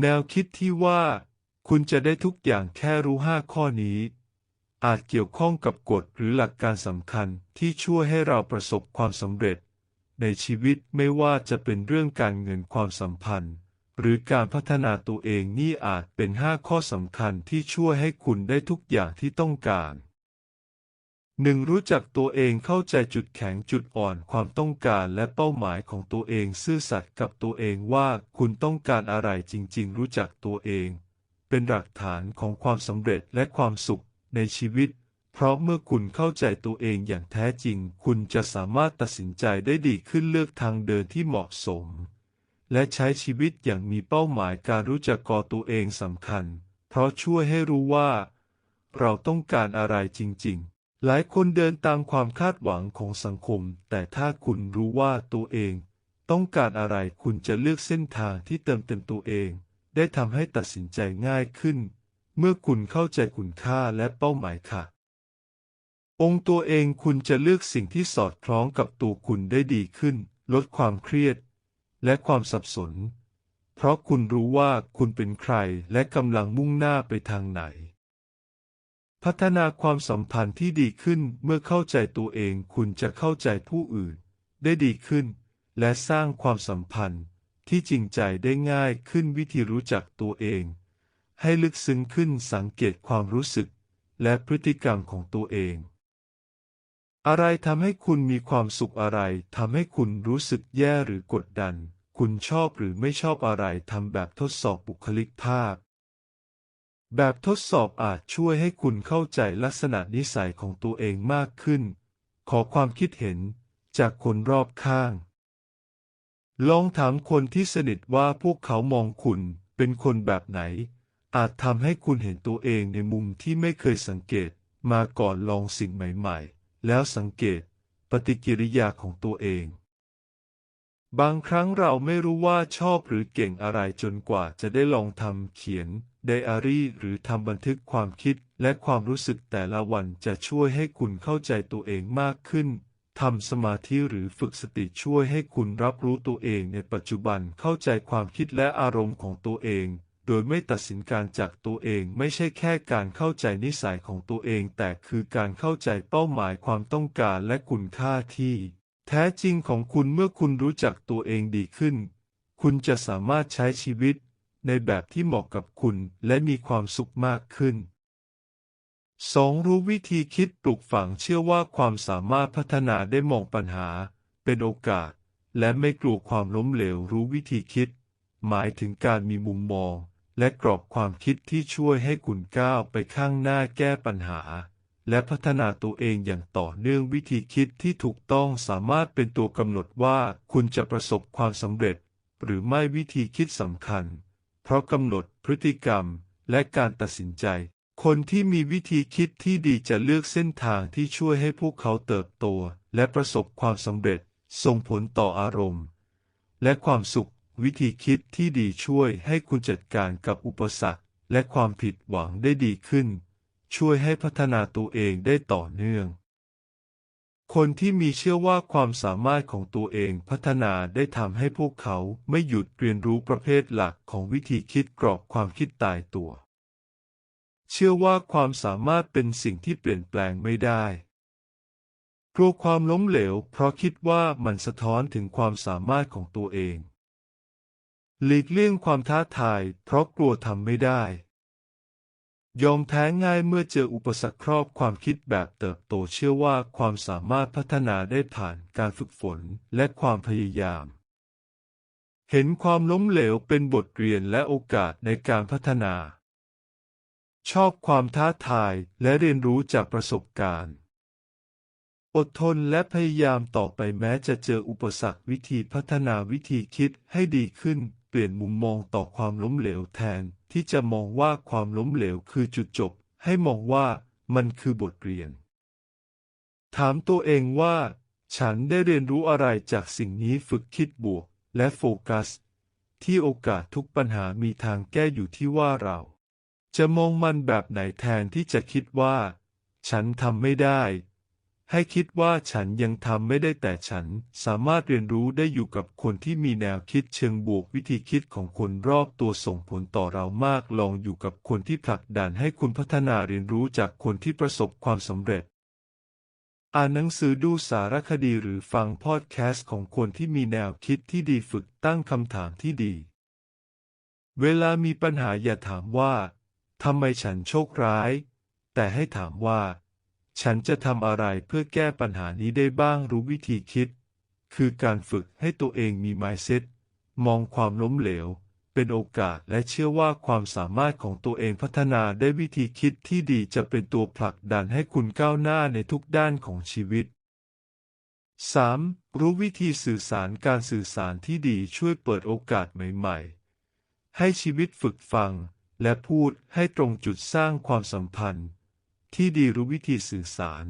แนวคิดที่ว่า คุณจะได้ทุกอย่างแค่รู้ห้าข้อนี้ อาจเกี่ยวข้องกับกฎหรือหลักการสำคัญที่ช่วยให้เราประสบความสำเร็จ ในชีวิตไม่ว่าจะเป็นเรื่องการเงินความสัมพันธ์ หรือการพัฒนาตัวเองนี่อาจเป็นห้าข้อสำคัญที่ช่วยให้คุณได้ทุกอย่างที่ต้องการ หนึ่งรู้จักตัวเองเข้าใจจุดแข็งจุดอ่อนความต้องการและเป้าหมายของตัวเองซื่อสัตย์กับตัวเองว่าคุณต้องการอะไรจริง ๆ รู้จักตัวเอง เป็นหลักฐานของความสำเร็จและความสุขในชีวิต เพราะเมื่อคุณเข้าใจตัวเองอย่างแท้จริง คุณจะสามารถตัดสินใจได้ดีขึ้นเลือกทางเดินที่เหมาะสม และใช้ชีวิตอย่างมีเป้าหมายการรู้จักกอตัวเองสำคัญ เพราะช่วยให้รู้ว่า เราต้องการอะไรจริง ๆ หลายคนเดินตามความคาดหวังของสังคม แต่ถ้าคุณรู้ว่าตัวเอง ต้องการอะไรคุณจะเลือกเส้นทางที่เติมเต็มตัวเอง ได้ทำให้ตัดสินใจง่ายขึ้น เมื่อคุณเข้าใจคุณค่าและเป้าหมายค่ะ องค์ตัวเองคุณจะเลือกสิ่งที่สอดคล้องกับตัวคุณได้ดีขึ้น ลดความเครียด และความสับสน เพราะคุณรู้ว่าคุณเป็นใครและกำลังมุ่งหน้าไปทางไหน พัฒนาความสัมพันธ์ที่ดีขึ้นเมื่อเข้าใจตัวเองคุณจะเข้าใจผู้อื่น ได้ดีขึ้น และสร้างความสัมพันธ์ที่จริงใจได้ง่ายขึ้นวิธีรู้จักตัวเอง ให้ลึกซึ้งขึ้นสังเกตความรู้สึก และพฤติกรรมของตัวเอง อะไรทำให้คุณมีความสุขอะไรทำให้คุณรู้สึกแย่หรือกดดัน คุณชอบหรือไม่ชอบอะไรทำแบบทดสอบบุคลิกภาพ แบบทดสอบอาจช่วยให้คุณเข้าใจลักษณะนิสัยของตัวเองมากขึ้น ขอความคิดเห็นจากคนรอบข้าง ลองถามคนที่สนิทว่าพวกเขามองคุณเป็นคนแบบไหน อาจทำให้คุณเห็นตัวเองในมุมที่ไม่เคยสังเกตมาก่อนลองสิ่งใหม่ ๆ แล้วสังเกตปฏิกิริยาของตัวเอง บางครั้งเราไม่รู้ว่าชอบหรือเก่งอะไรจนกว่าจะได้ลองทำเขียนไดอารี่หรือทำบันทึกความคิดและความรู้สึกแต่ละวันจะช่วยให้คุณเข้าใจตัวเองมากขึ้นทำสมาธิหรือฝึกสติช่วยให้คุณรับรู้ตัวเองในปัจจุบันเข้าใจความคิดและอารมณ์ของตัวเอง โดยไม่ตัดสินการจากตัวเองไม่ใช่แค่การเข้าใจนิสัยของตัวเอง แต่คือการเข้าใจเป้าหมายความต้องการและคุณค่าที่ แท้จริงของคุณเมื่อคุณรู้จักตัวเองดีขึ้น คุณจะสามารถใช้ชีวิตในแบบที่เหมาะกับคุณและมีความสุขมากขึ้น 2. รู้วิธีคิดปลูกฝังเชื่อว่าความสามารถพัฒนาได้มองปัญหา เป็นโอกาส และไม่กลัวความล้มเหลวรู้วิธีคิด หมายถึงการมีมุมมอง และกรอบความคิดที่ช่วยให้คุณก้าวไปข้างหน้าแก้ปัญหา และพัฒนาตัวเองอย่างต่อเนื่องวิธีคิดที่ถูกต้องสามารถเป็นตัวกำหนดว่าคุณจะประสบความสำเร็จ หรือไม่วิธีคิดสำคัญ เพราะกำหนดพฤติกรรมและการตัดสินใจ คนที่มีวิธีคิดที่ดีจะเลือกเส้นทางที่ช่วยให้พวกเขาเติบโต และประสบความสำเร็จ ส่งผลต่ออารมณ์ และความสุข วิธีคิดที่ดีช่วยให้คุณจัดการกับอุปสรรค และความผิดหวังได้ดีขึ้น ช่วยให้พัฒนาตัวเองได้ต่อเนื่อง คนที่มีเชื่อว่าความสามารถของตัวเองพัฒนาได้ทำให้พวกเขาไม่หยุดเรียนรู้ประเภทหลักของวิธีคิดกรอบความคิดตายตัว เชื่อว่าความสามารถเป็นสิ่งที่เปลี่ยนแปลงไม่ได้กลัวความล้มเหลว เพราะคิดว่ามันสะท้อนถึงความสามารถของตัวเอง หลีกเลี่ยงความท้าทาย เพราะกลัวทำไม่ได้ ยอมแพ้ง่ายเมื่อเจออุปสรรคครอบความคิดแบบเติบโตเชื่อว่าความสามารถพัฒนาได้ผ่านการฝึกฝนและความพยายาม เห็นความล้มเหลวเป็นบทเรียนและโอกาสในการพัฒนา ชอบความท้าทายและเรียนรู้จากประสบการณ์ อดทนและพยายามต่อไปแม้จะเจออุปสรรควิธีพัฒนาวิธีคิดให้ดีขึ้น เปลี่ยนมุมมองต่อความล้มเหลวแทนที่จะมองว่าความล้มเหลวคือจุดจบ ให้มองว่ามันคือบทเรียน ถามตัวเองว่า ฉันได้เรียนรู้อะไรจากสิ่งนี้ฝึกคิดบวก และโฟกัส ที่โอกาสทุกปัญหามีทางแก้อยู่ที่ว่าเรา จะมองมันแบบไหนแทนที่จะคิดว่า ฉันทำไม่ได้ ให้คิดว่าฉันยังทำไม่ได้แต่ฉันสามารถเรียนรู้ได้อยู่กับคนที่มีแนวคิดเชิงบวกวิธีคิดของคนรอบตัวส่งผลต่อเรามากลองอยู่กับคนที่ผลักดันให้คุณพัฒนาเรียนรู้จากคนที่ประสบความสำเร็จ อ่านหนังสือดูสารคดีหรือฟังพอดแคสต์ของคนที่มีแนวคิดที่ดีฝึกตั้งคำถามที่ดี เวลามีปัญหาอย่าถามว่าทำไมฉันโชคร้าย แต่ให้ถามว่า ฉันจะทำอะไรเพื่อแก้ปัญหานี้ได้บ้างรู้วิธีคิด คือการฝึกให้ตัวเองมี mindset มองความล้มเหลว เป็นโอกาสและเชื่อว่าความสามารถของตัวเองพัฒนาได้วิธีคิดที่ดีจะเป็นตัวผลักดันให้คุณก้าวหน้าในทุกด้านของชีวิต 3. รู้วิธีสื่อสารการสื่อสารที่ดีช่วยเปิดโอกาสใหม่ๆ ให้ชีวิตฝึกฟัง และพูดให้ตรงจุดสร้างความสัมพันธ์ ที่ดีรู้วิธีสื่อสาร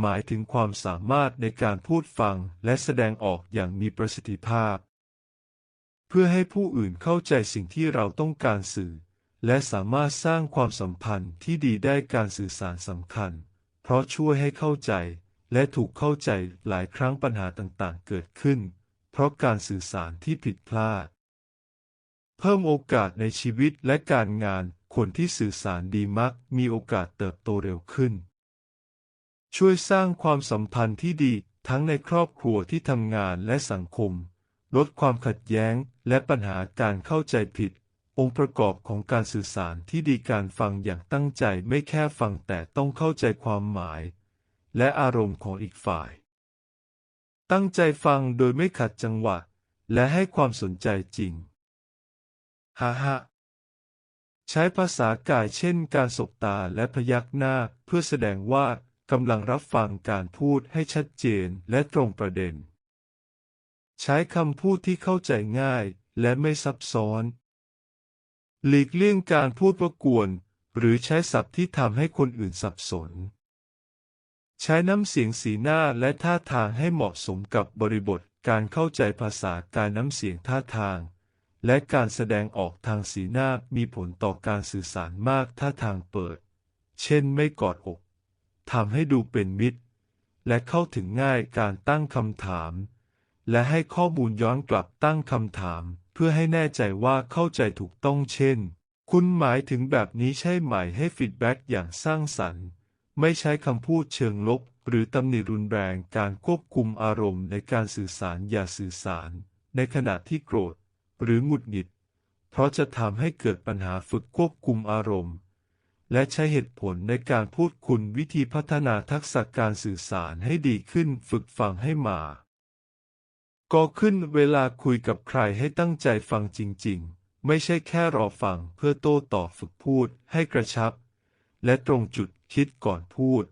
หมายถึงความสามารถในการพูดฟังและแสดงออกอย่างมีประสิทธิภาพ เพื่อให้ผู้อื่นเข้าใจสิ่งที่เราต้องการสื่อ และสามารถสร้างความสัมพันธ์ที่ดีได้การสื่อสารสำคัญ เพราะช่วยให้เข้าใจ และถูกเข้าใจหลายครั้งปัญหาต่างๆ เกิดขึ้น เพราะการสื่อสารที่ผิดพลาด เพิ่มโอกาสในชีวิตและการงาน คนที่สื่อสารดีมักมีโอกาสเติบโตเร็วขึ้น ช่วยสร้างความสัมพันธ์ที่ดีทั้งในครอบครัวที่ทำงานและสังคม ลดความขัดแย้งและปัญหาการเข้าใจผิด องค์ประกอบของการสื่อสารที่ดีการฟังอย่างตั้งใจไม่แค่ฟังแต่ต้องเข้าใจความหมาย และอารมณ์ของอีกฝ่าย ตั้งใจฟังโดยไม่ขัดจังหวะ และให้ความสนใจจริงฮ่าฮ่า ใช้ภาษากายเช่นการสบตาและพยักหน้า เพื่อแสดงว่ากำลังรับฟังการพูดให้ชัดเจนและตรงประเด็น ใช้คำพูดที่เข้าใจง่ายและไม่ซับซ้อน หลีกเลี่ยงการพูดประกวน หรือใช้ศัพท์ที่ทำให้คนอื่นสับสน ใช้น้ำเสียงสีหน้าและท่าทางให้เหมาะสมกับบริบทการเข้าใจภาษาการน้ำเสียงท่าทาง และการแสดงออกทางสีหน้ามีผลต่อการสื่อสารมากถ้าทางเปิด เช่นไม่กอดอกทำให้ดูเป็นมิตร และเข้าถึงง่ายการตั้งคำถาม และให้ข้อมูลย้อนกลับตั้งคำถาม เพื่อให้แน่ใจว่าเข้าใจถูกต้องเช่น คุณหมายถึงแบบนี้ใช่ไหมให้ฟีดแบ็กอย่างสร้างสรรค์ ไม่ใช้คำพูดเชิงลบ หรือตำหนิรุนแรงการควบคุมอารมณ์ในการสื่อสารอย่าสื่อสาร ในขณะที่โกรธ หรือหงุดหงิด เพราะจะทำให้เกิดปัญหาฝึกควบคุมอารมณ์ และใช้เหตุผลในการพูดคุณวิธีพัฒนาทักษะการสื่อสารให้ดีขึ้นฝึกฟังให้มา ก็ขึ้นเวลาคุยกับใครให้ตั้งใจฟังจริง ๆ ไม่ใช่แค่รอฟังเพื่อโต้ตอบฝึกพูดให้กระชับ และตรงจุดคิดก่อนพูด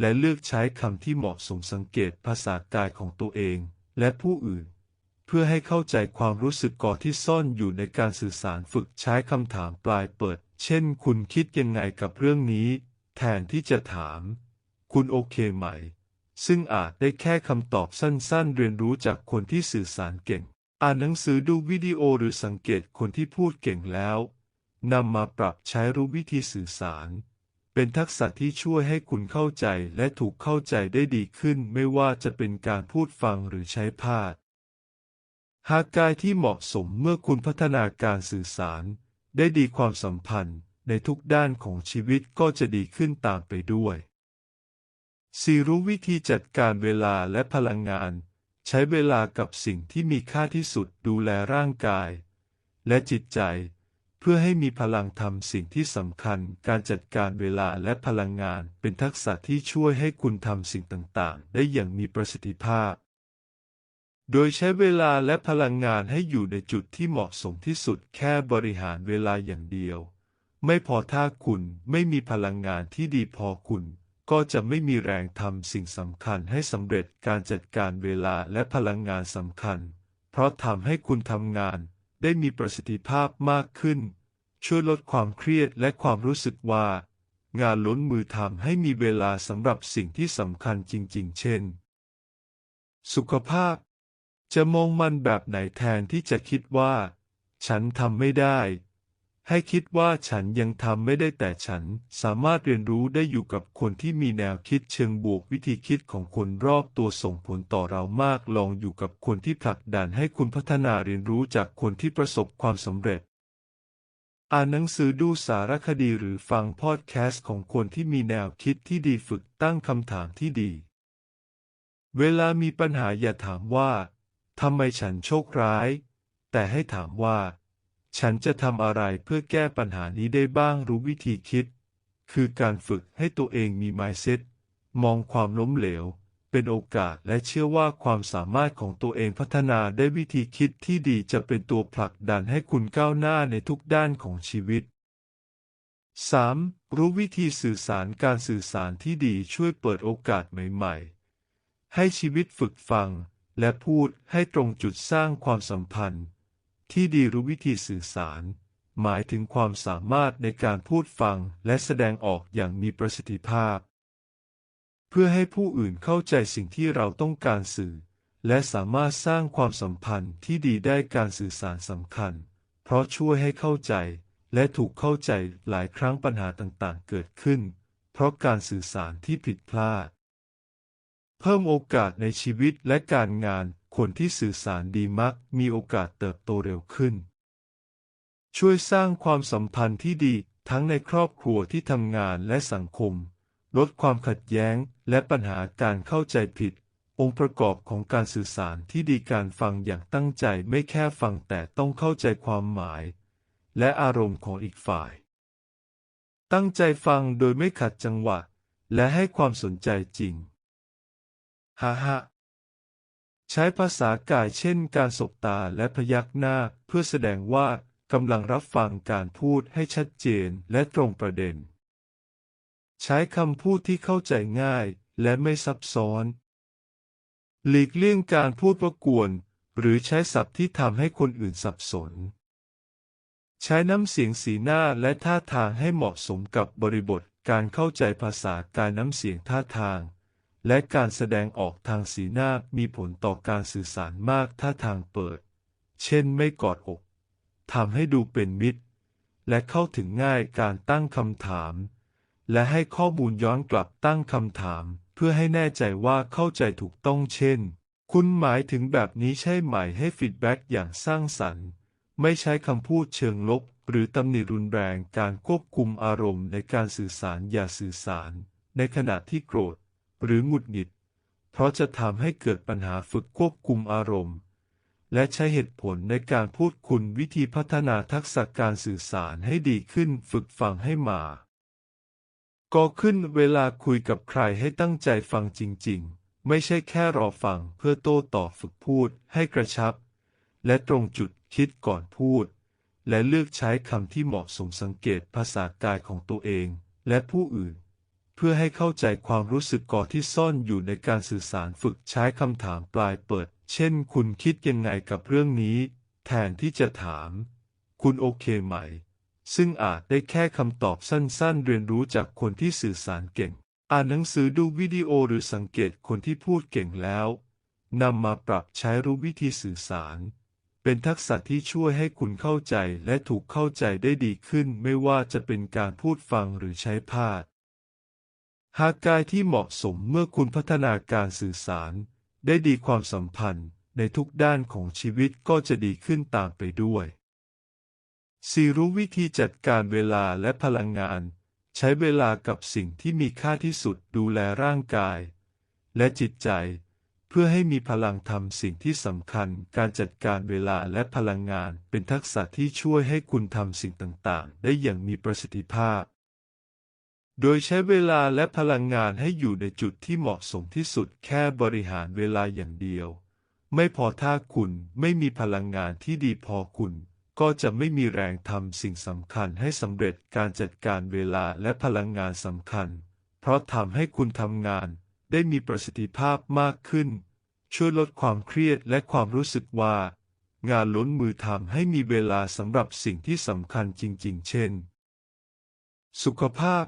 และเลือกใช้คำที่เหมาะสมสังเกตภาษากายของตัวเองและผู้อื่น พื่อให้เข้าใจความรู้สึกก่อนที่ซ่อนอยู่ในการสื่อสารฝึกใช้คำถามปลายเปิด เช่น คุณคิดยังไงกับเรื่องนี้ แทนที่จะถาม คุณโอเคไหม ซึ่งอาจได้แค่คำตอบสั้นๆ เรียนรู้จากคนที่สื่อสารเก่ง อ่านหนังสือดูวิดีโอหรือสังเกตคนที่พูดเก่งแล้วนำมาปรับใช้รู้วิธีสื่อสาร เป็นทักษะที่ช่วยให้คุณเข้าใจและถูกเข้าใจได้ดีขึ้น ไม่ว่าจะเป็นการพูดฟังหรือใช้พาด หากกายที่เหมาะสมเมื่อคุณพัฒนาการสื่อสาร ได้ดีความสัมพันธ์ในทุกด้านของชีวิตก็จะดีขึ้นตามไปด้วยสี่รู้วิธีจัดการเวลาและพลังงาน ใช้เวลากับสิ่งที่มีค่าที่สุดดูแลร่างกาย และจิตใจ เพื่อให้มีพลังทำสิ่งที่สำคัญ การจัดการเวลาและพลังงานเป็นทักษะที่ช่วยให้คุณทำสิ่งต่าง ๆ ได้อย่างมีประสิทธิภาพ โดยใช้เวลาและพลังงานให้อยู่ในจุดที่เหมาะสมที่สุดแค่บริหารเวลาอย่างเดียว ไม่พอถ้าคุณไม่มีพลังงานที่ดีพอคุณ ก็จะไม่มีแรงทำสิ่งสำคัญให้สำเร็จการจัดการเวลาและพลังงานสำคัญ เพราะทำให้คุณทำงานได้มีประสิทธิภาพมากขึ้น ช่วยลดความเครียดและความรู้สึกว่า งานล้นมือทำให้มีเวลาสำหรับสิ่งที่สำคัญจริง ๆ เช่น สุขภาพ จะมองมันแบบไหนแทนที่จะคิดว่า ฉันทำไม่ได้ ให้คิดว่าฉันยังทำไม่ได้แต่ฉันสามารถเรียนรู้ได้อยู่กับคนที่มีแนวคิดเชิงบวกวิธีคิดของคนรอบตัวส่งผลต่อเรามากลองอยู่กับคนที่ผลักดันให้คุณพัฒนาเรียนรู้จากคนที่ประสบความสำเร็จอ่านหนังสือดูสารคดีหรือฟังพอดแคสต์ของคนที่มีแนวคิดที่ดีฝึกตั้งคำถามที่ดี เวลามีปัญหาอย่าถามว่า ทำไมฉันโชคร้าย แต่ให้ถามว่า ฉันจะทำอะไรเพื่อแก้ปัญหานี้ได้บ้างรู้วิธีคิด คือการฝึกให้ตัวเองมี mindset มองความล้มเหลว เป็นโอกาสและเชื่อว่าความสามารถของตัวเองพัฒนาได้วิธีคิดที่ดีจะเป็นตัวผลักดันให้คุณก้าวหน้าในทุกด้านของชีวิต 3. รู้วิธีสื่อสารการสื่อสารที่ดีช่วยเปิดโอกาสใหม่ ๆ ให้ชีวิตฝึกฟัง และพูดให้ตรงจุดสร้างความสัมพันธ์ ที่ดีรู้วิธีสื่อสาร หมายถึงความสามารถในการพูดฟังและแสดงออกอย่างมีประสิทธิภาพ เพื่อให้ผู้อื่นเข้าใจสิ่งที่เราต้องการสื่อ และสามารถสร้างความสัมพันธ์ที่ดีได้การสื่อสารสำคัญ เพราะช่วยให้เข้าใจ และถูกเข้าใจหลายครั้งปัญหาต่างๆ เกิดขึ้น เพราะการสื่อสารที่ผิดพลาด เพิ่มโอกาสในชีวิตและการงาน คนที่สื่อสารดีมักมีโอกาสเติบโตเร็วขึ้น ช่วยสร้างความสัมพันธ์ที่ดีทั้งในครอบครัวที่ทำงานและสังคม ลดความขัดแย้งและปัญหาการเข้าใจผิด องค์ประกอบของการสื่อสารที่ดีการฟังอย่างตั้งใจไม่แค่ฟังแต่ต้องเข้าใจความหมาย และอารมณ์ของอีกฝ่าย ตั้งใจฟังโดยไม่ขัดจังหวะ และให้ความสนใจจริง ฮ่าฮ่าใช้ภาษากายเช่นการสบตาและพยักหน้าเพื่อแสดงว่ากำลังรับฟังการพูดให้ชัดเจนและตรงประเด็น ใช้คำพูดที่เข้าใจง่ายและไม่ซับซ้อน หลีกเลี่ยงการพูดประกวน หรือใช้ศัพท์ที่ทำให้คนอื่นสับสน ใช้น้ำเสียงสีหน้าและท่าทางให้เหมาะสมกับบริบทการเข้าใจภาษาการน้ำเสียงท่าทาง และการแสดงออกทางสีหน้ามีผลต่อการสื่อสารมากท่าทางเปิด เช่นไม่กอดอกทำให้ดูเป็นมิตร และเข้าถึงง่ายการตั้งคำถาม และให้ข้อมูลย้อนกลับตั้งคำถาม เพื่อให้แน่ใจว่าเข้าใจถูกต้องเช่น คุณหมายถึงแบบนี้ใช่ไหมให้ฟีดแบ็กอย่างสร้างสรรค์ ไม่ใช้คำพูดเชิงลบ หรือตำหนิรุนแรงการควบคุมอารมณ์ในการสื่อสารอย่าสื่อสาร ในขณะที่โกรธ หรือหงุดหงิด เพราะจะทำให้เกิดปัญหาฝึกควบคุมอารมณ์ และใช้เหตุผลในการพูดคุณวิธีพัฒนาทักษะการสื่อสารให้ดีขึ้นฝึกฟังให้มา ก็ขึ้นเวลาคุยกับใครให้ตั้งใจฟังจริง ๆ ไม่ใช่แค่รอฟังเพื่อโต้ตอบฝึกพูดให้กระชับ และตรงจุดคิดก่อนพูด และเลือกใช้คำที่เหมาะสมสังเกตภาษากายของตัวเองและผู้อื่น พื่อให้เข้าใจความรู้สึกก่อนที่ซ่อนอยู่ในการสื่อสารฝึกใช้คำถามปลายเปิด เช่น คุณคิดยังไงกับเรื่องนี้ แทนที่จะถาม คุณโอเคไหม ซึ่งอาจได้แค่คำตอบสั้นๆ เรียนรู้จากคนที่สื่อสารเก่ง อ่านหนังสือดูวิดีโอหรือสังเกตคนที่พูดเก่งแล้วนำมาปรับใช้รู้วิธีสื่อสาร เป็นทักษะที่ช่วยให้คุณเข้าใจและถูกเข้าใจได้ดีขึ้น ไม่ว่าจะเป็นการพูดฟังหรือใช้พาด หากกายที่เหมาะสมเมื่อคุณพัฒนาการสื่อสาร ได้ดีความสัมพันธ์ในทุกด้านของชีวิตก็จะดีขึ้นตามไปด้วยสี่รู้วิธีจัดการเวลาและพลังงาน ใช้เวลากับสิ่งที่มีค่าที่สุดดูแลร่างกาย และจิตใจ เพื่อให้มีพลังทำสิ่งที่สำคัญ การจัดการเวลาและพลังงานเป็นทักษะที่ช่วยให้คุณทำสิ่งต่างๆ ได้อย่างมีประสิทธิภาพ โดยใช้เวลาและพลังงานให้อยู่ในจุดที่เหมาะสมที่สุดแค่บริหารเวลาอย่างเดียว ไม่พอถ้าคุณไม่มีพลังงานที่ดีพอคุณ ก็จะไม่มีแรงทำสิ่งสำคัญให้สำเร็จการจัดการเวลาและพลังงานสำคัญ เพราะทำให้คุณทำงานได้มีประสิทธิภาพมากขึ้น ช่วยลดความเครียดและความรู้สึกว่า งานล้นมือทำให้มีเวลาสำหรับสิ่งที่สำคัญจริง ๆ เช่น สุขภาพ